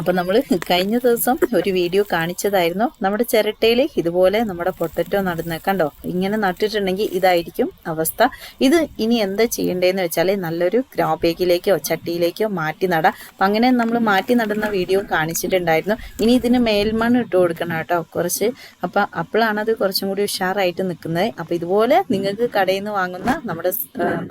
അപ്പം നമ്മൾ കഴിഞ്ഞ ദിവസം ഒരു വീഡിയോ കാണിച്ചതായിരുന്നു. നമ്മുടെ ചിരട്ടയിൽ ഇതുപോലെ നമ്മുടെ പൊട്ടറ്റോ നടുന്നത് കണ്ടോ? ഇങ്ങനെ നട്ടിട്ടുണ്ടെങ്കിൽ ഇതായിരിക്കും അവസ്ഥ. ഇത് ഇനി എന്താ ചെയ്യേണ്ടതെന്ന് വെച്ചാൽ നല്ലൊരു ഗ്രോ ബാഗിലേക്കോ ചട്ടിയിലേക്കോ മാറ്റി നടാം. അപ്പം അങ്ങനെ നമ്മൾ മാറ്റി നടുന്ന വീഡിയോ കാണിച്ചിട്ടുണ്ടായിരുന്നു. ഇനി ഇതിന് മേൽമണ്ണ് ഇട്ട് കൊടുക്കണം കേട്ടോ കുറച്ച്. അപ്പം അത് കുറച്ചും കൂടി ഉഷാറായിട്ട് നിൽക്കുന്നത്. അപ്പം ഇതുപോലെ നിങ്ങൾക്ക് കടയിൽ നിന്ന് വാങ്ങുന്ന നമ്മുടെ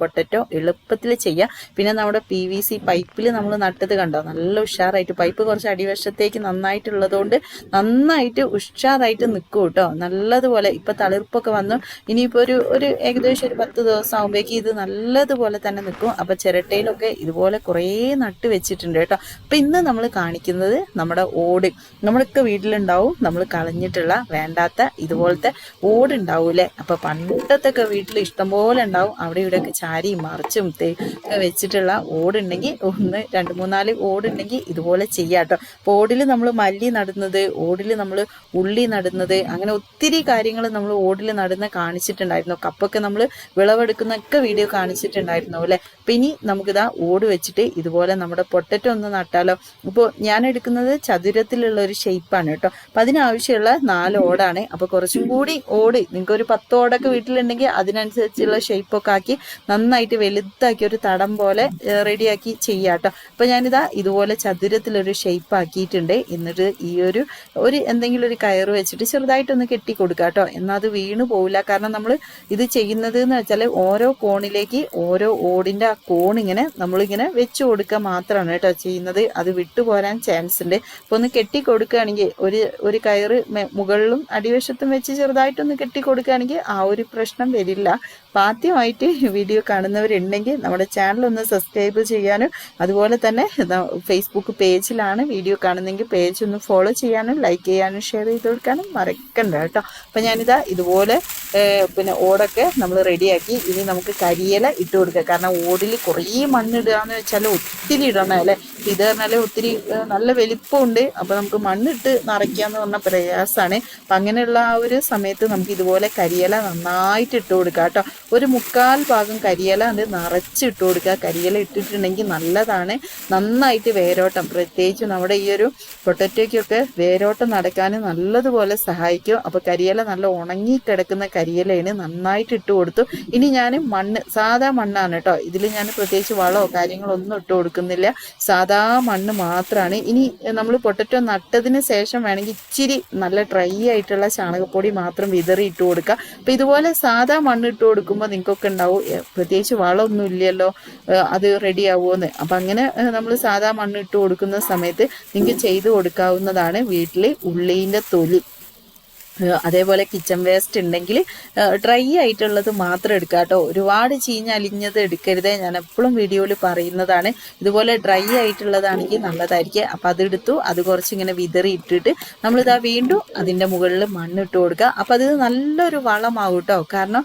പൊട്ടറ്റോ എളുപ്പത്തിൽ ചെയ്യാം. പിന്നെ നമ്മുടെ പി വി സി പൈപ്പിൽ നമ്മൾ നട്ടത് കണ്ടോ? നല്ല ഉഷാറായിട്ട് പൈപ്പ് കുറച്ച് അടിവശത്തേക്ക് നന്നായിട്ടുള്ളതുകൊണ്ട് നന്നായിട്ട് ഉഷാറായിട്ട് നിൽക്കും കേട്ടോ. നല്ലതുപോലെ ഇപ്പൊ തളിർപ്പൊക്കെ വന്നു. ഇനിയിപ്പോ ഒരു ഒരു ഏകദേശം ഒരു പത്ത് ദിവസം ആകുമ്പോഴേക്കും ഇത് നല്ലതുപോലെ തന്നെ നിൽക്കും അപ്പോൾ ചിരട്ടയിലൊക്കെ ഇതുപോലെ കുറേ നട്ട് വെച്ചിട്ടുണ്ട് കേട്ടോ. അപ്പൊ ഇന്ന് നമ്മൾ കാണിക്കുന്നത് നമ്മുടെ ഓട്. നമ്മളൊക്കെ വീട്ടിലുണ്ടാവും. നമ്മൾ കളഞ്ഞിട്ടുള്ള വേണ്ടാത്ത ഇതുപോലത്തെ ഓട് ഉണ്ടാവൂലെ അപ്പൊ പണ്ടത്തെ ഒക്കെ വീട്ടിൽ ഇഷ്ടംപോലെ ഉണ്ടാവും. അവിടെ ഇവിടെയൊക്കെ ചാരിയും മറിച്ചും വെച്ചിട്ടുള്ള ഓടുണ്ടെങ്കിൽ ഒന്ന് രണ്ട് മൂന്നാൽ ഓടുണ്ടെങ്കിൽ ഇതുപോലെ ചെയ്യാം കേട്ടോ. അപ്പോൾ ഓടിൽ നമ്മൾ മല്ലി നടുന്നത് ഓടിൽ നമ്മൾ ഉള്ളി നടുന്നത് അങ്ങനെ ഒത്തിരി കാര്യങ്ങൾ നമ്മൾ ഓടിൽ നടുന്ന കാണിച്ചിട്ടുണ്ടായിരുന്നു. കപ്പൊക്കെ നമ്മൾ വിളവെടുക്കുന്നൊക്കെ വീഡിയോ കാണിച്ചിട്ടുണ്ടായിരുന്നു അല്ലേ? അപ്പം ഇനി നമുക്കിതാ ഓട് വെച്ചിട്ട് ഇതുപോലെ നമ്മുടെ പൊട്ടറ്റോ ഒന്ന് നട്ടാലോ. ഇപ്പോൾ ഞാൻ എടുക്കുന്നത് ചതുരത്തിലുള്ള ഒരു ഷേപ്പാണ് കേട്ടോ. അപ്പം അതിനാവശ്യമുള്ള നാല് ഓടാണ്. അപ്പോൾ കുറച്ചും കൂടി ഓട്. നിങ്ങൾക്ക് ഒരു പത്ത് ഓടൊക്കെ വീട്ടിലുണ്ടെങ്കിൽ അതിനനുസരിച്ചുള്ള ഷേപ്പൊക്കെ ആക്കി നന്നായിട്ട് വലുതാക്കി ഒരു തടം പോലെ റെഡിയാക്കി ചെയ്യാം കേട്ടോ. അപ്പം ഞാനിതാ ഇതുപോലെ ചതുരത്തിലൊരു ഷേപ്പ് ആക്കിയിട്ടുണ്ട് എന്നിട്ട് ഈ ഒരു ഒരു എന്തെങ്കിലും ഒരു കയറ് വെച്ചിട്ട് ചെറുതായിട്ടൊന്ന് കെട്ടി കൊടുക്കുക കേട്ടോ എന്നാൽ അത് വീണ് പോവില്ല. കാരണം നമ്മൾ ഇത് ചെയ്യുന്നത് എന്ന് വെച്ചാൽ ഓരോ കോണിലേക്ക് ഓരോ ഓടിന്റെ ആ കോണിങ്ങനെ നമ്മളിങ്ങനെ വെച്ച് കൊടുക്കുക മാത്രമാണ് കേട്ടോ ചെയ്യുന്നത്. അത് വിട്ടുപോരാൻ ചാൻസ് ഉണ്ട്. അപ്പോൾ ഒന്ന് കെട്ടി കൊടുക്കുകയാണെങ്കിൽ ഒരു ഒരു കയറ് മുകളിലും അടിവശത്തും വെച്ച് ചെറുതായിട്ടൊന്ന് കെട്ടി കൊടുക്കുകയാണെങ്കിൽ ആ ഒരു പ്രശ്നം വരില്ല. അപ്പം ആദ്യമായിട്ട് വീഡിയോ കാണുന്നവരുണ്ടെങ്കിൽ നമ്മുടെ ചാനൽ ഒന്ന് സബ്സ്ക്രൈബ് ചെയ്യാനും അതുപോലെ തന്നെ ഫേസ്ബുക്ക് പേജിലാണ് വീഡിയോ കാണുന്നെങ്കിൽ പേജ് ഒന്ന് ഫോളോ ചെയ്യാനും ലൈക്ക് ചെയ്യാനും ഷെയർ ചെയ്ത് കൊടുക്കാനും മറക്കണ്ട കേട്ടോ. അപ്പം ഞാനിതാ ഇതുപോലെ പിന്നെ ഓടൊക്കെ നമ്മൾ റെഡിയാക്കി ഇനി നമുക്ക് കരിയില ഇട്ട് കൊടുക്കുക കാരണം ഓടിൽ കുറേ മണ്ണിടുക എന്ന് വെച്ചാൽ ഒത്തിരി ഇടണം അല്ലേ? ഇത് പറഞ്ഞാൽ ഒത്തിരി നല്ല വലിപ്പമുണ്ട്. അപ്പോൾ നമുക്ക് മണ്ണിട്ട് നിറയ്ക്കാന്ന് പറഞ്ഞാൽ പ്രയാസമാണ് അപ്പം അങ്ങനെയുള്ള ആ ഒരു സമയത്ത് നമുക്ക് ഇതുപോലെ കരിയില നന്നായിട്ട് ഇട്ട് കൊടുക്കുക കേട്ടോ. ഒരു മുക്കാൽ ഭാഗം കരിയില അത് നിറച്ചിട്ട് കൊടുക്കുക കരിയില ഇട്ടിട്ടുണ്ടെങ്കിൽ നല്ലതാണ്. നന്നായിട്ട് വേരോട്ടം. പ്രത്യേകിച്ച് നമ്മുടെ ഈ ഒരു പൊട്ടറ്റോയ്ക്കൊക്കെ വേരോട്ടം നടക്കാൻ നല്ലതുപോലെ സഹായിക്കും. അപ്പോൾ കരിയില നല്ല ഉണങ്ങി കിടക്കുന്ന കരിയിലയാണ് നന്നായിട്ട് ഇട്ട് കൊടുത്തു. ഇനി ഞാൻ മണ്ണ് സാധാ മണ്ണാണ് കേട്ടോ. ഇതിൽ ഞാൻ പ്രത്യേകിച്ച് വളമോ കാര്യങ്ങളോ ഒന്നും ഇട്ട് കൊടുക്കുന്നില്ല. സാധാ മണ്ണ് മാത്രമാണ് ഇനി നമ്മൾ പൊട്ടറ്റോ നട്ടതിന് ശേഷം വേണമെങ്കിൽ ഇച്ചിരി നല്ല ഡ്രൈ ആയിട്ടുള്ള ചാണകപ്പൊടി മാത്രം വിതറി ഇട്ട് കൊടുക്കുക അപ്പം ഇതുപോലെ സാധാ മണ്ണ് ഇട്ട് കൊടുക്കുമ്പോൾ നിങ്ങൾക്കൊക്കെ ഉണ്ടാവും. പ്രത്യേകിച്ച് വളമൊന്നും ഇല്ലല്ലോ. അത് റെഡി ആവുമെന്ന് അപ്പം അങ്ങനെ നമ്മൾ സാധാ മണ്ണ് ഇട്ട് കൊടുക്കുന്ന സമയത്ത് നിങ്ങൾക്ക് ചെയ്ത് കൊടുക്കാവുന്നതാണ് വീട്ടിൽ ഉള്ളീന്റെ തൊലി. അതേപോലെ കിച്ചൺ വേസ്റ്റ് ഉണ്ടെങ്കിൽ ഡ്രൈ ആയിട്ടുള്ളത് മാത്രം എടുക്കുക കേട്ടോ. ഒരുപാട് ചീഞ്ഞലിഞ്ഞത് എടുക്കരുത്. ഞാൻ എപ്പോഴും വീഡിയോയിൽ പറയുന്നതാണ്. ഇതുപോലെ ഡ്രൈ ആയിട്ടുള്ളതാണെങ്കിൽ നല്ലതായിരിക്കും. അപ്പം അതെടുത്തു അത് കുറച്ചിങ്ങനെ വിതറി ഇട്ടിട്ട് നമ്മളിതാ വീണ്ടും അതിന്റെ മുകളിൽ മണ്ണിട്ട് കൊടുക്കുക അപ്പം അത് നല്ലൊരു വളമാവും കേട്ടോ. കാരണം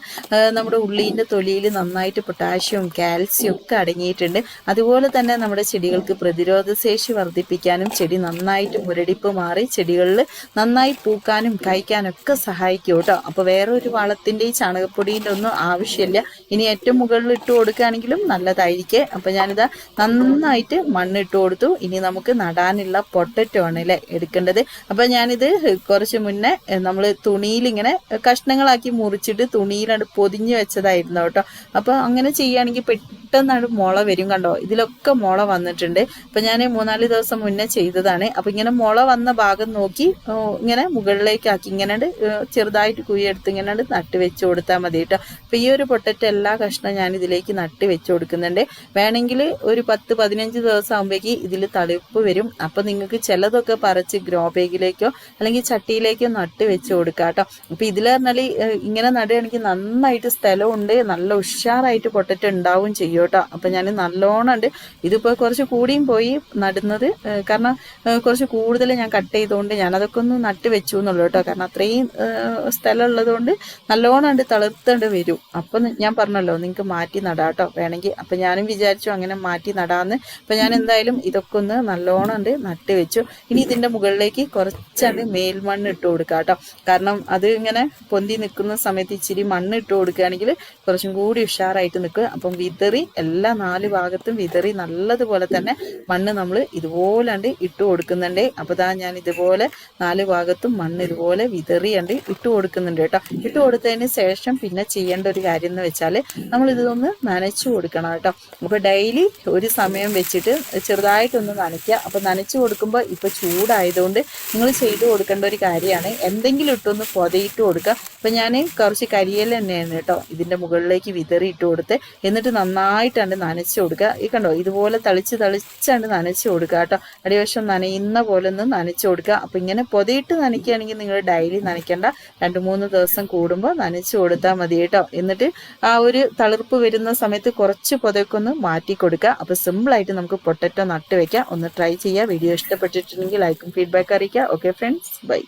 നമ്മുടെ ഉള്ളീന്റെ തൊലിയിൽ നന്നായിട്ട് പൊട്ടാഷ്യവും കാൽസ്യം ഒക്കെ അടങ്ങിയിട്ടുണ്ട്. അതുപോലെ തന്നെ നമ്മുടെ ചെടികൾക്ക് പ്രതിരോധ ശേഷി വർദ്ധിപ്പിക്കാനും ചെടി നന്നായിട്ട് മുരടിപ്പ് മാറി ചെടികളിൽ നന്നായി പൂക്കാനും കായ്ക്കാനും ഒക്കെ സഹായിക്കും കേട്ടോ ഒരു വളത്തിന്റെ ഈ ചാണകപ്പൊടിന്റെ ഒന്നും ആവശ്യമില്ല. ഇനി ഏറ്റവും മുകളിൽ ഇട്ട് കൊടുക്കുകയാണെങ്കിലും നല്ലതായിരിക്കേ. അപ്പോൾ ഞാനിത് നന്നായിട്ട് മണ്ണ് ഇട്ട് കൊടുത്തു. ഇനി നമുക്ക് നടാനുള്ള പൊട്ടറ്റോ ആണ് എടുക്കേണ്ടത്. അപ്പോൾ ഞാനിത് കുറച്ച് മുന്നേ നമ്മൾ തുണിയിൽ ഇങ്ങനെ കഷ്ണങ്ങളാക്കി മുറിച്ചിട്ട് തുണിയിലത് പൊതിഞ്ഞ് വെച്ചതായിരുന്നു കേട്ടോ. അപ്പോൾ അങ്ങനെ ചെയ്യുകയാണെങ്കിൽ പെട്ടെന്ന് അത് മുള വരും കണ്ടോ? ഇതിലൊക്കെ മുള വന്നിട്ടുണ്ട്. അപ്പം ഞാൻ മൂന്നാൽ ദിവസം മുന്നേ ചെയ്തതാണ്. അപ്പം ഇങ്ങനെ മുള വന്ന ഭാഗം നോക്കി ഇങ്ങനെ മുകളിലേക്കാക്കി ഇങ്ങനെ ചെറുതായിട്ട് കുഴിയെടുത്ത് ഇങ്ങനെ നട്ട് വെച്ച് കൊടുത്താൽ മതി കേട്ടോ. അപ്പം ഈ ഒരു പൊട്ടറ്റ എല്ലാ കഷ്ണം ഞാൻ ഇതിലേക്ക് നട്ട് വെച്ച് കൊടുക്കുന്നുണ്ട്. വേണമെങ്കിൽ ഒരു പത്ത് പതിനഞ്ച് ദിവസം ആകുമ്പോഴേക്ക് ഇതിൽ തളിപ്പ് വരും. അപ്പം നിങ്ങൾക്ക് ചിലതൊക്കെ പറിച്ച് ഗ്രോ ബാഗിലേക്കോ അല്ലെങ്കിൽ ചട്ടിയിലേക്കോ നട്ട് വെച്ച് കൊടുക്കാം കേട്ടോ. അപ്പം ഇതിൽ പറഞ്ഞാൽ ഇങ്ങനെ നടുകയാണെങ്കിൽ നന്നായിട്ട് സ്ഥലമുണ്ട് നല്ല ഉഷാറായിട്ട് പൊട്ടറ്റ ഉണ്ടാവും ചെയ്യും. കേട്ടോ. അപ്പം ഞാൻ നല്ലോണം ഉണ്ട്. ഇതിപ്പോൾ കുറച്ച് കൂടിയും പോയി നടുന്നത്. കാരണം കുറച്ച് കൂടുതൽ ഞാൻ കട്ട് ചെയ്തുകൊണ്ട് ഞാനതൊക്കെ ഒന്ന് നട്ട് വെച്ചു എന്നുള്ളൂ കേട്ടോ. കാരണം അത്രയും സ്ഥലം ഉള്ളതുകൊണ്ട് നല്ലോണം ഉണ്ട് തളിർത്തേണ്ടി വരും. അപ്പം ഞാൻ പറഞ്ഞല്ലോ നിങ്ങൾക്ക് മാറ്റി നടാം കേട്ടോ. വേണമെങ്കിൽ അപ്പം ഞാനും വിചാരിച്ചു അങ്ങനെ മാറ്റി നടാന്ന്. അപ്പം ഞാൻ എന്തായാലും ഇതൊക്കെ ഒന്ന് നല്ലോണം ഉണ്ട് നട്ട് വെച്ചു. ഇനി ഇതിന്റെ മുകളിലേക്ക് കുറച്ചത് മേൽമണ്ണ് ഇട്ട് കൊടുക്കാം കേട്ടോ. കാരണം അത് ഇങ്ങനെ പൊന്തി നിൽക്കുന്ന സമയത്ത് ഇച്ചിരി മണ്ണ് ഇട്ട് കൊടുക്കുകയാണെങ്കിൽ കുറച്ചും കൂടി ഉഷാറായിട്ട് നിൽക്കും. അപ്പം വിതറി എല്ലാ നാല് ഭാഗത്തും വിതറി നല്ലതുപോലെ തന്നെ മണ്ണ് നമ്മൾ ഇതുപോലാണ്ട് ഇട്ട് കൊടുക്കുന്നുണ്ട്. അപ്പോൾ താ ഞാൻ ഇതുപോലെ നാല് ഭാഗത്തും മണ്ണ് ഇതുപോലെ വിതറിയണ്ട് ഇട്ട് കൊടുക്കുന്നുണ്ട് കേട്ടോ. ഇട്ട് കൊടുത്തതിന് ശേഷം പിന്നെ ചെയ്യേണ്ട ഒരു കാര്യം എന്ന് വെച്ചാൽ നമ്മൾ ഇതൊന്ന് നനച്ചു കൊടുക്കണം കേട്ടോ. അപ്പോൾ ഡെയിലി ഒരു സമയം വെച്ചിട്ട് ചെറുതായിട്ടൊന്ന് നനയ്ക്കുക. അപ്പോൾ നനച്ചു കൊടുക്കുമ്പോൾ ഇപ്പോൾ ചൂടായതുകൊണ്ട് നിങ്ങൾ ചെയ്തു കൊടുക്കേണ്ട ഒരു കാര്യമാണ്. എന്തെങ്കിലും ഇട്ടൊന്ന് പൊതയിട്ട് കൊടുക്കുക. അപ്പോൾ ഞാൻ കുറച്ച് കരിയില തന്നെയാണ് കേട്ടോ ഇതിന്റെ മുകളിലേക്ക് വിതറി ഇട്ട് കൊടുത്ത് എന്നിട്ട് നന്നായിട്ടാണ്ട് നനച്ചു കൊടുക്കുക. ഈ കണ്ടോ ഇതുപോലെ തളിച്ച് തളിച്ചാണ് നനച്ചു കൊടുക്കുക കേട്ടോ. അടിവശം നനയുന്ന പോലെ ഒന്ന് നനച്ചു കൊടുക്കുക. അപ്പോൾ ഇങ്ങനെ പൊതിയിട്ട് നനയ്ക്കുകയാണെങ്കിൽ നിങ്ങൾ ഡെയിലി നനയ്ക്കേണ്ട. രണ്ട് മൂന്ന് ദിവസം കൂടുമ്പോൾ നനച്ചു കൊടുത്താൽ മതി കേട്ടോ. എന്നിട്ട് ആ ഒരു തളിർപ്പ് വരുന്ന സമയത്ത് കുറച്ച് പൊതയ്ക്കൊന്ന് മാറ്റി കൊടുക്കുക. അപ്പോൾ സിമ്പിളായിട്ട് നമുക്ക് പൊട്ടറ്റോ നട്ട് വെക്കാം. ഒന്ന് ട്രൈ ചെയ്യുക. വീഡിയോ ഇഷ്ടപ്പെട്ടിട്ടുണ്ടെങ്കിൽ ലൈക്കും ഫീഡ്ബാക്ക് അറിയിക്കുക. Okay friends bye